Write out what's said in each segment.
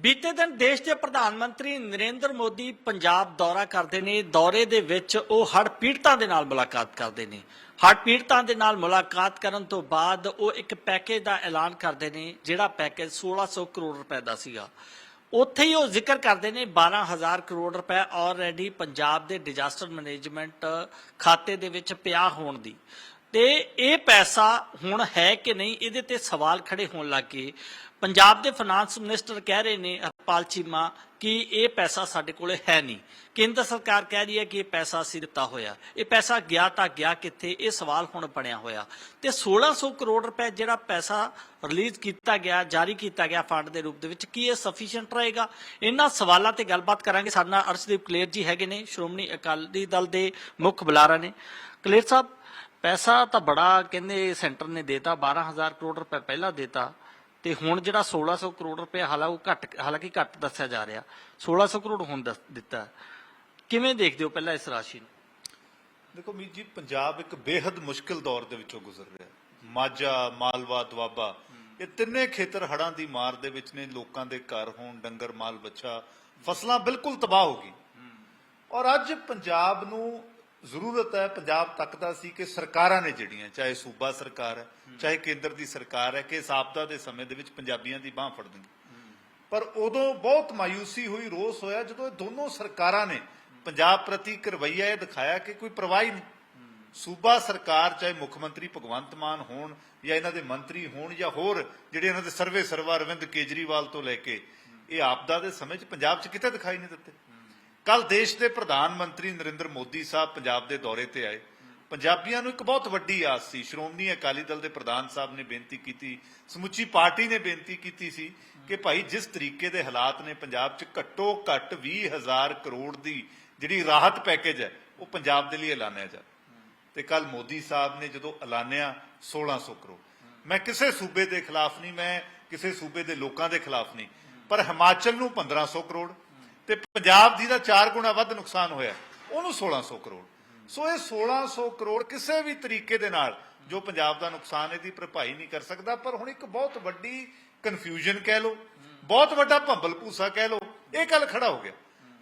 ਬੀਤੇ ਦਿਨ ਦੇਸ਼ ਦੇ ਪ੍ਰਧਾਨ ਮੰਤਰੀ ਨਰਿੰਦਰ ਮੋਦੀ ਪੰਜਾਬ ਦੌਰਾ ਕਰਦੇ ਨੇ। ਦੌਰੇ ਦੇ ਵਿੱਚ ਉਹ ਹੜ੍ਹ ਪੀੜਤਾਂ ਦੇ ਨਾਲ ਮੁਲਾਕਾਤ ਕਰਦੇ ਨੇ। ਹੜ੍ਹ ਪੀੜਤਾਂ ਦੇ ਨਾਲ ਮੁਲਾਕਾਤ ਕਰਨ ਤੋਂ ਬਾਅਦ ਉਹ ਇੱਕ ਪੈਕੇਜ ਦਾ ਐਲਾਨ ਕਰਦੇ ਨੇ, ਜਿਹੜਾ ਪੈਕੇਜ 1600 ਕਰੋੜ ਰੁਪਏ ਦਾ ਸੀਗਾ। ਉੱਥੇ ਹੀ ਉਹ ਜ਼ਿਕਰ ਕਰਦੇ ਨੇ 12000 ਕਰੋੜ ਰੁਪਏ ਆਲਰੇਡੀ ਪੰਜਾਬ ਦੇ ਡਿਜ਼ਾਸਟਰ ਮੈਨੇਜਮੈਂਟ ਖਾਤੇ ਦੇ ਵਿੱਚ ਪਿਆ ਹੋਣ ਦੀ। ਤੇ ਇਹ ਪੈਸਾ ਹੁਣ ਹੈ ਕਿ ਨਹੀਂ, ਇਹਦੇ ਤੇ ਸਵਾਲ ਖੜੇ ਹੋਣ ਲੱਗੇ ਪੰਜਾਬ ਦੇ ਫਾਈਨਾਂਸ ਮਿਨਿਸਟਰ ਕਹਿ ਰਹੇ ਨੇ ਹਰਪਾਲ ਚੀਮਾ ਕਿ ਇਹ ਪੈਸਾ ਸਾਡੇ ਕੋਲੇ ਹੈ ਨਹੀਂ। ਕੇਂਦਰ ਸਰਕਾਰ ਕਹਿ ਰਹੀ ਹੈ ਕਿ ਇਹ ਪੈਸਾ ਅਸੀਂ ਦਿੱਤਾ ਹੋਇਆ। ਇਹ ਪੈਸਾ ਗਿਆ ਤਾਂ ਗਿਆ ਕਿੱਥੇ? ਇਹ ਸਵਾਲ ਹੁਣ ਬਣਿਆ ਹੋਇਆ। ਤੇ 1600 ਕਰੋੜ ਰੁਪਏ ਜਿਹੜਾ ਪੈਸਾ ਰਿਲੀਜ਼ ਕੀਤਾ ਗਿਆ, ਜਾਰੀ ਕੀਤਾ ਗਿਆ ਫੰਡ ਦੇ ਰੂਪ ਦੇ ਵਿੱਚ, ਕੀ ਇਹ ਸਫੀਸ਼ੀਐਂਟ ਰਹੇਗਾ? ਇਹਨਾਂ ਸਵਾਲਾਂ ਤੇ ਗੱਲਬਾਤ ਕਰਾਂਗੇ। ਸਾਡੇ ਨਾਲ ਅਰਸ਼ਦੀਪ ਕਲੇਰ ਜੀ ਹੈਗੇ ਨੇ, ਸ਼੍ਰੋਮਣੀ ਅਕਾਲੀ ਦਲ ਦੇ ਮੁੱਖ ਬੁਲਾਰਾ ਨੇ। ਕਲੇਰ ਸਾਹਿਬ, ਪੈਸਾ ਤਾਂ ਬੜਾ ਕਹਿੰਦੇ ਸੈਂਟਰ ਨੇ ਦੇਤਾ 12000 ਕਰੋੜ ਰੁਪਏ ਪਹਿਲਾਂ ਦੇਤਾ। ਤੇ ਹੁਣ ਜਿਹੜਾ 1600 ਕਰੋੜ ਰੁਪਏ ਹਾਲਾਂਕਿ ਘੱਟ ਹਾਲਾਂਕਿ ਘੱਟ ਦੱਸਿਆ ਜਾ ਰਿਹਾ। 1600 ਕਰੋੜ ਹੁਣ ਦਿੱਤਾ। ਕਿਵੇਂ ਦੇਖਦੇ ਹੋ ਪਹਿਲਾਂ ਇਸ ਰਾਸ਼ੀ ਨੂੰ? ਦੇਖੋ ਮੀਤ ਜੀ ਪੰਜਾਬ ਇੱਕ ਬੇहद ਮੁਸ਼ਕਲ ਦੌਰ ਦੇ ਵਿੱਚੋਂ ਗੁਜ਼ਰ ਰਿਹਾ। ਮਾਝਾ ਮਾਲਵਾ ਦੁਆਬਾ ਇਹ ਤਿੰਨੇ ਖੇਤਰ ਹੜ੍ਹਾਂ ਦੀ ਮਾਰ ਦੇ ਵਿੱਚ ਨੇ। ਲੋਕਾਂ ਦੇ ਘਰ ਹੋਣ ਡੰਗਰ ਮਾਲ ਬੱਚਾ ਫਸਲਾਂ ਬਿਲਕੁਲ ਤਬਾਹ ਹੋ ਗਈ ਔਰ ਅੱਜ ਪੰਜਾਬ ਨੂੰ ਜ਼ਰੂਰਤ ਹੈ ਪੰਜਾਬ ਤੱਕਦਾ ਸੀ ਕਿ ਸਰਕਾਰਾਂ ਨੇ ਜਿਹੜੀਆਂ, ਚਾਹੇ ਸੂਬਾ ਸਰਕਾਰ ਹੈ, ਚਾਹੇ ਕੇਂਦਰ ਦੀ ਸਰਕਾਰ ਹੈ, ਕਿ ਇਸ ਆਪਦਾ ਦੇ ਸਮੇਂ ਦੇ ਵਿੱਚ ਪੰਜਾਬੀਆਂ ਦੀ ਬਾਹ ਫੜ ਦੇਣ ਪਰ ਉਦੋਂ ਬਹੁਤ ਮਾਇੂਸੀ ਹੋਈ, ਰੋਸ ਹੋਇਆ, ਜਦੋਂ ਇਹ ਦੋਨੋਂ ਸਰਕਾਰਾਂ ਨੇ ਪੰਜਾਬ ਪ੍ਰਤੀ ਇੱਕ ਰਵੱਈਆ ਇਹ ਦਿਖਾਇਆ ਕਿ ਕੋਈ ਪਰਵਾਹ ਹੀ ਨਹੀਂ। ਸੂਬਾ ਸਰਕਾਰ, ਚਾਹੇ ਮੁੱਖ ਮੰਤਰੀ ਭਗਵੰਤ ਮਾਨ ਹੋਣ ਜਾਂ ਇਹਨਾਂ ਦੇ ਮੰਤਰੀ ਹੋਣ ਜਾਂ ਹੋਰ ਜਿਹੜੇ ਇਹਨਾਂ ਦੇ ਸਰਵੇ ਸਰਵਾ ਅਰਵਿੰਦ ਕੇਜਰੀਵਾਲ ਤੋਂ ਲੈ ਕੇ ਇਹ ਆਪਦਾ ਦੇ ਸਮੇਂ 'ਚ ਪੰਜਾਬ 'ਚ ਕਿਤੇ ਦਿਖਾਈ ਨਹੀਂ ਦਿੱਤੇ। ਕੱਲ ਦੇਸ਼ ਦੇ ਪ੍ਰਧਾਨ ਮੰਤਰੀ ਨਰਿੰਦਰ ਮੋਦੀ ਸਾਹਿਬ ਪੰਜਾਬ ਦੇ ਦੌਰੇ ਤੇ ਆਏ। ਪੰਜਾਬੀਆਂ ਨੂੰ ਇੱਕ ਬਹੁਤ ਵੱਡੀ ਆਸ ਸੀ। ਸ਼੍ਰੋਮਣੀ ਅਕਾਲੀ ਦਲ ਦੇ ਪ੍ਰਧਾਨ ਸਾਹਿਬ ਨੇ ਬੇਨਤੀ ਕੀਤੀ, ਸਮੁੱਚੀ ਪਾਰਟੀ ਨੇ ਬੇਨਤੀ ਕੀਤੀ ਸੀ ਕਿ ਭਾਈ ਜਿਸ ਤਰੀਕੇ ਦੇ ਹਾਲਾਤ ਨੇ ਪੰਜਾਬ 'ਚ ਘੱਟੋ ਘੱਟ 20000 ਕਰੋੜ ਦੀ ਜਿਹੜੀ ਰਾਹਤ ਪੈਕੇਜ ਹੈ, ਉਹ ਪੰਜਾਬ ਦੇ ਲਈ ਐਲਾਨਿਆ ਜਾ। ਤੇ ਕੱਲ ਮੋਦੀ ਸਾਹਿਬ ਨੇ ਜਦੋਂ ਐਲਾਨਿਆ 1600 ਕਰੋੜ। ਮੈਂ ਕਿਸੇ ਸੂਬੇ ਦੇ ਖਿਲਾਫ ਨਹੀਂ, ਮੈਂ ਕਿਸੇ ਸੂਬੇ ਦੇ ਲੋਕਾਂ ਦੇ ਖਿਲਾਫ ਨਹੀਂ, ਪਰ ਹਿਮਾਚਲ ਨੂੰ 1500 ਕਰੋੜ ਤੇ ਪੰਜਾਬ ਦੀ ਦਾ 4 ਗੁਣਾ ਵੱਧ ਨੁਕਸਾਨ ਹੋਇਆ। ਉਹਨੂੰ 1600 ਕਰੋੜ। ਸੋ ਇਹ 1600 ਕਰੋੜ ਕਿਸੇ ਵੀ ਤਰੀਕੇ ਦੇ ਨਾਲ ਜੋ ਪੰਜਾਬ ਦਾ ਨੁਕਸਾਨ ਇਹਦੀ ਭਰਪਾਈ ਨਹੀਂ ਕਰ ਸਕਦਾ, ਪਰ ਹੁਣ ਇੱਕ ਬਹੁਤ ਵੱਡੀ ਕਨਫਿਊਜ਼ਨ ਕਹਿ ਲਓ, ਬਹੁਤ ਵੱਡਾ ਭੰਬਲ ਭੂਸਾ ਕਹਿ ਲਓ, ਇਹ ਗੱਲ ਖੜਾ ਹੋ ਗਿਆ।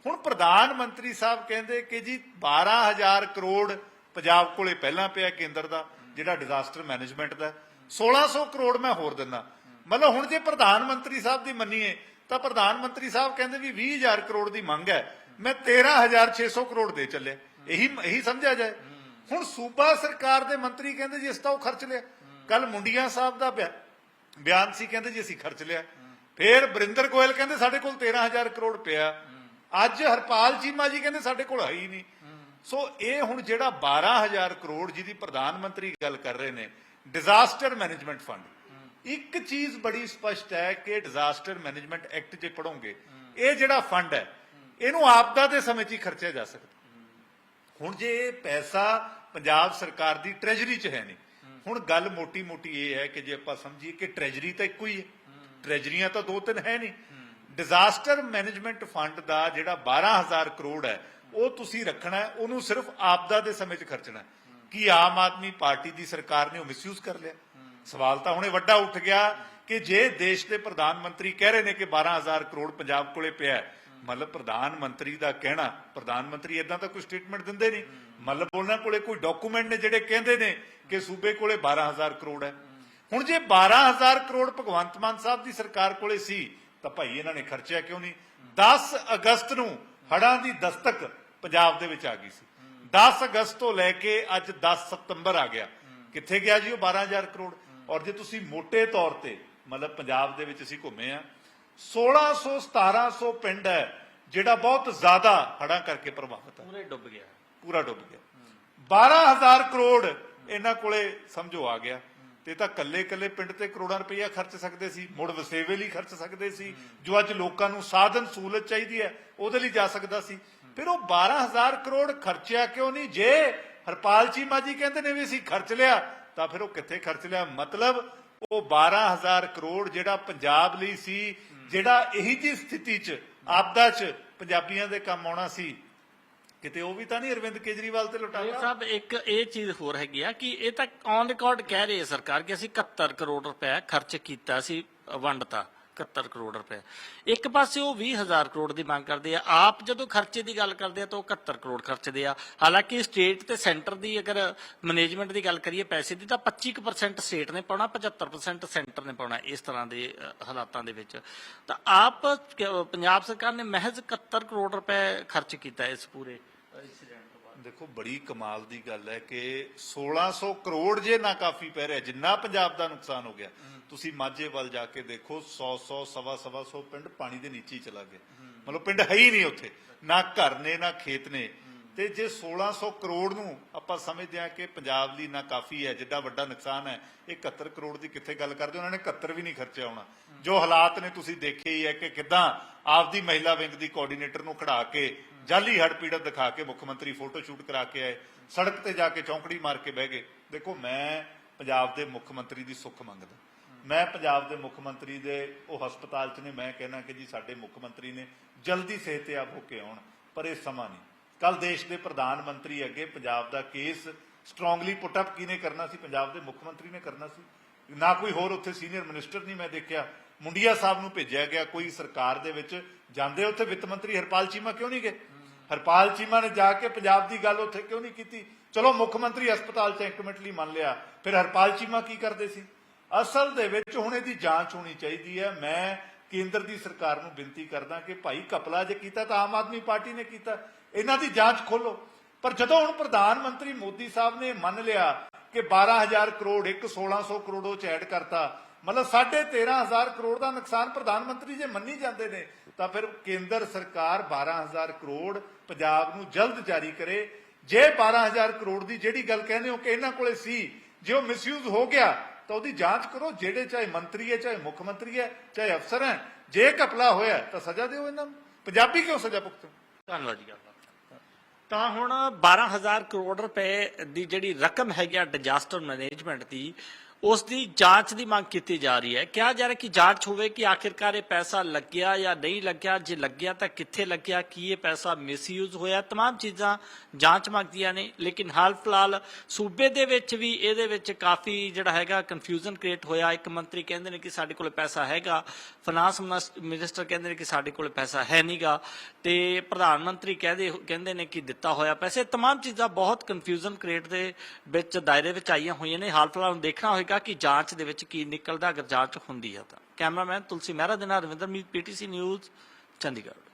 ਹੁਣ ਪ੍ਰਧਾਨ ਮੰਤਰੀ ਸਾਹਿਬ ਕਹਿੰਦੇ ਕਿ ਜੀ 12000 ਕਰੋੜ ਪੰਜਾਬ ਕੋਲੇ ਪਹਿਲਾਂ ਪਿਆ ਕੇਂਦਰ ਦਾ, ਜਿਹੜਾ ਡਿਜ਼ਾਸਟਰ ਮੈਨੇਜਮੈਂਟ ਦਾ। 1600 ਕਰੋੜ ਮੈਂ ਹੋਰ ਦਿੰਦਾ। ਮਤਲਬ ਹੁਣ ਜੇ ਪ੍ਰਧਾਨ ਮੰਤਰੀ ਸਾਹਿਬ ਦੀ ਮੰਨੀਏ ਤਾਂ ਪ੍ਰਧਾਨ ਮੰਤਰੀ ਸਾਹਿਬ ਕਹਿੰਦੇ ਵੀ 20000 ਕਰੋੜ ਦੀ ਮੰਗ ਹੈ। ਮੈਂ 13600 ਕਰੋੜ ਦੇ ਚੱਲਿਆ। ਇਹੀ ਇਹੀ ਸਮਝਿਆ ਜਾਏ। ਹੁਣ ਸੂਬਾ ਸਰਕਾਰ ਦੇ ਮੰਤਰੀ ਕਹਿੰਦੇ ਜੀ ਇਸ ਤਾਂ ਉਹ ਖਰਚ ਲਿਆ। ਕੱਲ ਮੁੰਡੀਆਂ ਸਾਹਿਬ ਦਾ ਬਿਆਨ ਸੀ, ਕਹਿੰਦੇ ਜੀ ਅਸੀਂ ਖਰਚ ਲਿਆ। ਫੇਰ ਬਰਿੰਦਰ ਗੋਇਲ ਕਹਿੰਦੇ ਸਾਡੇ ਕੋਲ 13000 ਕਰੋੜ ਪਿਆ। ਅੱਜ ਹਰਪਾਲ ਚੀਮਾ ਜੀ ਕਹਿੰਦੇ ਸਾਡੇ ਕੋਲ ਹੈ ਹੀ ਨਹੀਂ। ਸੋ ਇਹ ਹੁਣ ਜਿਹੜਾ 12000 ਕਰੋੜ ਜਿਹਦੀ ਪ੍ਰਧਾਨ ਮੰਤਰੀ ਗੱਲ ਕਰ ਰਹੇ ਨੇ ਡਿਜ਼ਾਸਟਰ ਮੈਨੇਜਮੈਂਟ ਫੰਡ ਇੱਕ ਚੀਜ਼ ਬੜੀ ਸਪਸ਼ਟ ਹੈ ਕਿ ਡਿਜ਼ਾਸਟਰ ਮੈਨੇਜਮੈਂਟ ਐਕਟ ਜੇ ਪੜੋਗੇ ਇਹ ਜਿਹੜਾ ਫੰਡ ਹੈ, ਇਹਨੂੰ ਆਪਦਾ ਦੇ ਸਮੇਂ 'ਚ ਹੀ ਖਰਚਿਆ ਜਾ ਸਕਦਾ। ਹੁਣ ਜੇ ਇਹ ਪੈਸਾ ਪੰਜਾਬ ਸਰਕਾਰ ਦੀ ਟ੍ਰੈਜਰੀ 'ਚ ਹੈ ਨਹੀਂ, ਹੁਣ ਗੱਲ ਮੋਟੀ-ਮੋਟੀ ਇਹ ਹੈ ਕਿ ਜੇ ਆਪਾਂ ਸਮਝੀਏ ਕਿ ਟ੍ਰੈਜਰੀ ਤਾਂ ਇੱਕੋ ਹੀ ਹੈ ਟ੍ਰੈਜਰੀਆਂ ਤਾਂ ਦੋ ਤਿੰਨ ਹੈ ਨਹੀਂ। ਡਿਜ਼ਾਸਟਰ ਮੈਨੇਜਮੈਂਟ ਫੰਡ ਦਾ ਜਿਹੜਾ 12000 ਕਰੋੜ ਹੈ, ਉਹ ਤੁਸੀਂ ਰੱਖਣਾ ਹੈ, ਉਹਨੂੰ ਸਿਰਫ ਆਪਦਾ ਦੇ ਸਮੇਂ 'ਚ ਖਰਚਣਾ ਹੈ। ਕੀ ਆਮ ਆਦਮੀ ਪਾਰਟੀ ਦੀ ਸਰਕਾਰ ਨੇ ਉਹ ਮਿਸਯੂਜ਼ ਕਰ ਲਿਆ? ਸਵਾਲ ਤਾਂ ਹੁਣੇ ਵੱਡਾ ਉੱਠ ਗਿਆ ਕਿ ਜੇ ਦੇਸ਼ ਦੇ ਪ੍ਰਧਾਨ ਮੰਤਰੀ ਕਹਿ ਰਹੇ ਨੇ ਕਿ 12000 ਕਰੋੜ ਪੰਜਾਬ ਕੋਲੇ ਪਿਆ ਮਤਲਬ ਪ੍ਰਧਾਨ ਮੰਤਰੀ ਦਾ ਕਹਿਣਾ, ਪ੍ਰਧਾਨ ਮੰਤਰੀ ਇਦਾਂ ਤਾਂ ਕੋਈ ਸਟੇਟਮੈਂਟ ਦਿੰਦੇ ਨਹੀਂ। ਮਤਲਬ ਉਹਨਾਂ ਕੋਲੇ ਕੋਈ ਡਾਕੂਮੈਂਟ ਨੇ ਜਿਹੜੇ ਕਹਿੰਦੇ ਨੇ ਕਿ ਸੂਬੇ ਕੋਲੇ 12000 ਕਰੋੜ ਹੈ। ਹੁਣ ਜੇ 12000 ਕਰੋੜ ਭਗਵੰਤ ਮਾਨ ਸਾਹਿਬ ਦੀ ਸਰਕਾਰ ਕੋਲੇ ਸੀ, ਤਾਂ ਭਾਈ ਇਹਨਾਂ ਨੇ ਖਰਚਿਆ ਕਿਉਂ ਨਹੀਂ? 10 ਅਗਸਤ ਨੂੰ ਹੜ੍ਹਾਂ ਦੀ ਦਸਤਕ ਪੰਜਾਬ ਦੇ ਵਿੱਚ ਆ ਗਈ ਸੀ। 10 ਅਗਸਤ ਤੋਂ ਲੈ ਕੇ ਅੱਜ 10 ਸਤੰਬਰ ਆ ਗਿਆ। ਕਿੱਥੇ ਗਿਆ ਜੀ ਉਹ 12000 ਕਰੋੜ? ਔਰ ਜੇ ਤੁਸੀਂ ਮੋٹے ਤੌਰ ਤੇ ਮਤਲਬ ਪੰਜਾਬ ਦੇ ਵਿੱਚ ਅਸੀਂ ਘੁੰਮੇ ਆ 1600 1700 ਪਿੰਡ ਹੈ ਜਿਹੜਾ ਬਹੁਤ ਜ਼ਿਆਦਾ ਹੜ੍ਹਾਂ ਕਰਕੇ ਪ੍ਰਭਾਵਿਤ ਹੈ। ਪੂਰੇ ਡੁੱਬ ਗਿਆ। ਪੂਰਾ ਡੁੱਬ ਗਿਆ। 12000 ਕਰੋੜ ਇਹਨਾਂ ਕੋਲੇ ਸਮਝੋ ਆ ਗਿਆ। ਤੇ ਤਾਂ ਕੱਲੇ ਕੱਲੇ ਪਿੰਡ ਤੇ ਕਰੋੜਾਂ ਰੁਪਈਆ ਖਰਚ ਸਕਦੇ ਸੀ ਮੁੜ ਵਸੇਵੇ ਲਈ ਖਰਚ ਸਕਦੇ ਸੀ ਜੋ ਅੱਜ ਲੋਕਾਂ ਨੂੰ ਸਾਧਨ ਸਹੂਲਤ ਚਾਹੀਦੀ ਹੈ ਉਹਦੇ ਲਈ ਜਾ ਸਕਦਾ ਸੀ। ਫਿਰ ਉਹ 12000 ਕਰੋੜ ਖਰਚਿਆ ਕਿਉਂ ਨਹੀਂ? ਜੇ ਹਰਪਾਲ ਚੀਮਾ ਜੀ ਕਹਿੰਦੇ ਨੇ ਵੀ ਅਸੀਂ ਖਰਚ ਲਿਆ ਤਾਂ ਫਿਰ ਉਹ ਕਿੱਥੇ ਖਰਚ ਲਿਆ? ਮਤਲਬ ਉਹ 12000 ਕਰੋੜ ਜਿਹੜਾ ਪੰਜਾਬ ਲਈ ਸੀ, ਜਿਹੜਾ ਇਹੀ ਜੀ ਸਥਿਤੀ 'ਚ, ਆਪਦਾ 'ਚ ਪੰਜਾਬੀਆਂ ਦੇ ਕੰਮ ਆਉਣਾ ਸੀ। ਕਿਤੇ ਉਹ ਵੀ ਤਾਂ ਨਹੀਂ ਅਰਵਿੰਦ ਕੇਜਰੀਵਾਲ ਤੇ ਇਹ ਸਾਹਿਬ ਇੱਕ ਇਹ ਚੀਜ਼ ਹੋਰ ਹੈਗੀ ਆ ਕਿ ਇਹ ਤਾਂ ਔਨ ਰਿਕਾਰਡ ਕਹਿ ਰਹੀ ਹੈ ਸਰਕਾਰ ਕਿ ਅਸੀਂ 71 ਕਰੋੜ ਰੁਪਏ ਖਰਚ ਕੀਤਾ ਸੀ ਵੰਡਤਾ 71 ਕਰੋੜ ਰੁਪਏ। ਇੱਕ ਪਾਸੇ ਉਹ 20000 ਕਰੋੜ ਦੀ ਮੰਗ ਕਰਦੇ ਆ। ਆਪ ਜਦੋਂ ਖਰਚੇ ਦੀ ਗੱਲ ਕਰਦੇ ਆ ਤਾਂ ਉਹ 71 ਕਰੋੜ ਖਰਚਦੇ ਆ। ਹਾਲਾਂਕਿ ਸਟੇਟ ਤੇ ਸੈਂਟਰ ਦੀ ਅਗਰ ਮੈਨੇਜਮੈਂਟ ਦੀ ਗੱਲ ਕਰੀਏ ਪੈਸੇ ਦੀ ਤਾਂ 25% ਸਟੇਟ ਨੇ ਪਾਉਣਾ 75% ਸੈਂਟਰ ਨੇ ਪਾਉਣਾ ਇਸ ਤਰ੍ਹਾਂ ਦੇ ਹਾਲਾਤਾਂ ਦੇ ਵਿੱਚ। ਤਾਂ ਆਪ ਪੰਜਾਬ ਸਰਕਾਰ ਨੇ ਮਹਿਜ਼ 71 ਕਰੋੜ ਰੁਪਏ ਖਰਚ ਕੀਤਾ ਇਸ ਪੂਰੇ ਦੇਖੋ ਬੜੀ ਕਮਾਲ ਦੀ ਗੱਲ ਹੈ ਕਿ 1600 ਕਰੋੜ ਜੇ ਨਾ ਕਾਫੀ ਪੈ ਰਿਹਾ ਜਿੰਨਾ ਪੰਜਾਬ ਦਾ ਨੁਕਸਾਨ ਹੋ ਗਿਆ। ਤੁਸੀਂ ਮਾਝੇ ਵੱਲ ਜਾ ਕੇ ਦੇਖੋ 100 100 ਸਵਾ ਸਵਾ 100 ਪਿੰਡ ਪਾਣੀ ਦੇ ਨੀਚੇ ਹੀ ਚਲਾ ਗਿਆ। ਮਤਲਬ ਪਿੰਡ ਹੈ ਹੀ ਨਹੀਂ ਉੱਥੇ ਨਾ ਘਰ ਨੇ ਨਾ ਖੇਤ ਨੇ। ਤੇ ਜੇ 1600 ਕਰੋੜ ਨੂੰ ਆਪਾਂ ਸਮਝਦੇ ਹਾਂ ਕਿ ਪੰਜਾਬ ਲਈ ਨਾ ਕਾਫੀ ਹੈ ਜਿੱਡਾ ਵੱਡਾ ਨੁਕਸਾਨ ਹੈ ਇਹ 71 ਕਰੋੜ ਦੀ ਕਿੱਥੇ ਗੱਲ ਕਰਦੇ ਉਹਨਾਂ ਨੇ 71 ਵੀ ਨਹੀਂ ਖਰਚਿਆ ਹੋਣਾ। ਜੋ ਹਾਲਾਤ ਨੇ ਤੁਸੀਂ ਦੇਖੇ ਹੀ ਹੈ ਕਿ ਕਿਦਾਂ ਆਪਦੀ ਮਹਿਲਾ ਵਿੰਗ ਦੀ ਕੋਆਰਡੀਨੇਟਰ ਨੂੰ ਖੜਾ ਕੇ ਜਾਲੀ ਹੜ ਪੀੜਤ ਦਿਖਾ ਕੇ ਮੁੱਖ ਮੰਤਰੀ ਫੋਟੋ ਸ਼ੂਟ ਕਰਾ ਕੇ ਆਏ, ਸੜਕ ਤੇ ਜਾ ਕੇ ਚੌਂਕੜੀ ਮਾਰ ਕੇ ਬਹਿ ਗਏ। ਦੇਖੋ, ਮੈਂ ਪੰਜਾਬ ਦੇ ਮੁੱਖ ਮੰਤਰੀ ਦੀ ਸੁੱਖ ਮੰਗਦਾ। ਮੈਂ ਪੰਜਾਬ ਦੇ ਮੁੱਖ ਮੰਤਰੀ ਦੇ ਉਹ ਹਸਪਤਾਲ 'ਚ ਨੇ, ਮੈਂ ਕਹਿਣਾ ਕਿ ਜੀ ਸਾਡੇ ਮੁੱਖ ਮੰਤਰੀ ਨੇ ਜਲਦੀ ਸਿਹਤਯਾਬ ਹੋ ਕੇ ਆਉਣ, ਪਰ ਇਹ ਸਮਾਂ ਨਹੀਂ। ਕੱਲ ਦੇਸ਼ ਦੇ ਪ੍ਰਧਾਨ ਮੰਤਰੀ ਅੱਗੇ ਪੰਜਾਬ ਦਾ ਕੇਸ ਸਟਰੋਂਗਲੀ ਪੁੱਟ ਅਪ ਕਿਹਨੇ ਕਰਨਾ ਸੀ? ਪੰਜਾਬ ਦੇ ਮੁੱਖ ਮੰਤਰੀ ਨੇ ਕਰਨਾ ਸੀ। ਨਾ ਕੋਈ ਹੋਰ ਉੱਥੇ ਸੀਨੀਅਰ ਮਿਨਿਸਟਰ ਨਹੀਂ ਮੈਂ ਦੇਖਿਆ। ਮੁੰਡੀਆ ਸਾਹਿਬ ਨੂੰ ਭੇਜਿਆ ਗਿਆ, ਕੋਈ ਸਰਕਾਰ ਦੇ ਵਿੱਚ। ਜਾਂਦੇ ਉੱਥੇ ਵਿੱਤ ਮੰਤਰੀ ਹਰਪਾਲ ਚੀਮਾ ਕਿਉਂ ਨਹੀਂ ਗਏ? ਹਰਪਾਲ ਚੀਮਾ ਨੇ ਜਾ ਕੇ ਪੰਜਾਬ ਦੀ ਗੱਲ ਉੱਥੇ ਕਿਉਂ ਨਹੀਂ ਕੀਤੀ? ਚਲੋ, ਮੁੱਖ ਮੰਤਰੀ ਹਸਪਤਾਲ 'ਚ ਇੱਕ ਮਿੰਟ ਲਈ ਮੰਨ ਲਿਆ। ਫਿਰ ਹਰਪਾਲ ਚੀਮਾ ਕੀ ਕਰਦੇ ਸੀ? ਅਸਲ ਦੇ ਵਿੱਚ ਹੁਣ ਇਹਦੀ ਜਾਂਚ ਹੋਣੀ ਚਾਹੀਦੀ ਹੈ। ਮੈਂ ਕੇਂਦਰ ਦੀ ਸਰਕਾਰ ਨੂੰ ਬੇਨਤੀ ਕਰਦਾ ਕਿ ਭਾਈ ਕਪਲਾ ਜੇ ਕੀਤਾ ਤਾਂ ਆਮ ਆਦਮੀ ਪਾਰਟੀ ਨੇ ਕੀਤਾ। ਇਹਨਾਂ ਦੀ ਜਾਂਚ ਖੋਲੋ ਪਰ ਜਦੋਂ ਹੁਣ ਪ੍ਰਧਾਨ ਮੰਤਰੀ ਮੋਦੀ ਸਾਹਿਬ ਨੇ ਮੰਨ ਲਿਆ ਕਿ 12000 ਕਰੋੜ, ਇੱਕ 1600 ਕਰੋੜ ਉਹ ਚ ਐਡ ਕਰਤਾ, ਮਤਲਬ 13500 ਕਰੋੜ ਦਾ ਨੁਕਸਾਨ ਪ੍ਰਧਾਨ ਮੰਤਰੀ ਜੇ ਮੰਨੀ ਜਾਂਦੇ ਨੇ ਤਾਂ ਫਿਰ ਕੇਂਦਰ ਸਰਕਾਰ 12000 ਕਰੋੜ ਪੰਜਾਬ ਨੂੰ ਜਲਦ ਜਾਰੀ ਕਰੇ। ਜੇ 12000 ਕਰੋੜ ਦੀ ਜਿਹੜੀ ਗੱਲ ਕਹਿੰਦੇ ਹੋ ਕਿ ਇਹਨਾਂ ਕੋਲੇ ਸੀ, ਜੇ ਉਹ ਮਿਸਯੂਜ਼ ਹੋ ਗਿਆ, ਤਾਂ ਉਹਦੀ ਜਾਂਚ ਕਰੋ, ਜਿਹੜੇ ਚਾਹੇ ਮੰਤਰੀ ਹੈ, ਚਾਹੇ ਮੁੱਖ ਮੰਤਰੀ ਹੈ, ਚਾਹੇ ਅਫਸਰ ਹੈ। ਜੇ ਘਪਲਾ ਹੋਇਆ, ਤਾਂ ਸਜ਼ਾ ਦਿਓ ਇਹਨਾਂ ਨੂੰ। ਪੰਜਾਬੀ ਕਿਉਂ ਸਜ਼ਾ ਭੁਗਤਣ ਧੰਨਵਾਦ ਜੀ ਤਾਂ ਹੁਣ 12000 ਕਰੋੜ ਰੁਪਏ ਦੀ ਜਿਹੜੀ ਰਕਮ ਹੈਗੀ ਆ ਡਿਜ਼ਾਸਟਰ ਮੈਨੇਜਮੈਂਟ ਦੀ ਉਸ ਦੀ ਜਾਂਚ ਦੀ ਮੰਗ ਕੀਤੀ ਜਾ ਰਹੀ ਹੈ ਕਿਹਾ ਜਾ ਰਿਹਾ ਕਿ ਜਾਂਚ ਹੋਵੇ ਕਿ ਆਖਿਰਕਾਰ ਇਹ ਪੈਸਾ ਲੱਗਿਆ ਜਾਂ ਨਹੀਂ ਲੱਗਿਆ ਜੇ ਲੱਗਿਆ ਤਾਂ ਕਿੱਥੇ ਲੱਗਿਆ ਕੀ ਇਹ ਪੈਸਾ ਮਿਸਯੂਜ਼ ਹੋਇਆ तमाम ਚੀਜ਼ਾਂ ਜਾਂਚ ਮੰਗਦੀਆਂ ਨੇ ਲੇਕਿਨ ਹਾਲ ਫਿਲਹਾਲ ਸੂਬੇ ਦੇ ਵਿੱਚ ਵੀ ਇਹਦੇ ਵਿੱਚ ਕਾਫੀ ਜਿਹੜਾ ਹੈਗਾ ਕਨਫਿਊਜ਼ਨ ਕ੍ਰੀਏਟ ਹੋਇਆ ਇੱਕ ਮੰਤਰੀ ਕਹਿੰਦੇ ਨੇ ਕਿ ਸਾਡੇ ਕੋਲ ਪੈਸਾ ਹੈਗਾ ਫਾਈਨਾਂਸ ਮਿਨਿਸਟਰ ਕਹਿੰਦੇ ਨੇ ਕਿ ਸਾਡੇ ਕੋਲ ਪੈਸਾ ਹੈ ਨਹੀਂਗਾ ਤੇ ਪ੍ਰਧਾਨ ਮੰਤਰੀ ਕਹਦੇ ਕਹਿੰਦੇ ਨੇ ਕਿ ਦਿੱਤਾ ਹੋਇਆ ਪੈਸੇ तमाम ਚੀਜ਼ਾਂ ਬਹੁਤ ਕਨਫਿਊਜ਼ਨ ਕ੍ਰੀਏਟ ਦੇ ਵਿੱਚ ਦਾਇਰੇ ਵਿੱਚ ਆਈਆਂ ਹੋਈਆਂ ਨੇ ਹਾਲ ਫਿਲਹਾਲ ਹੁਣ ਦੇਖਣਾ ਹੋਏਗਾ ਕਿ ਜਾਂਚ ਦੇ ਵਿੱਚ ਕੀ ਨਿਕਲਦਾ, ਅਗਰ ਜਾਂਚ ਹੁੰਦੀ ਹੈ ਤਾਂ। ਕੈਮਰਾਮੈਨ ਤੁਲਸੀ ਮਹਿਰਾ ਦੇ ਨਾਲ ਰਵਿੰਦਰ ਮੀਤ, ਪੀਟੀਸੀ ਨਿਊਜ਼, ਚੰਡੀਗੜ੍ਹ।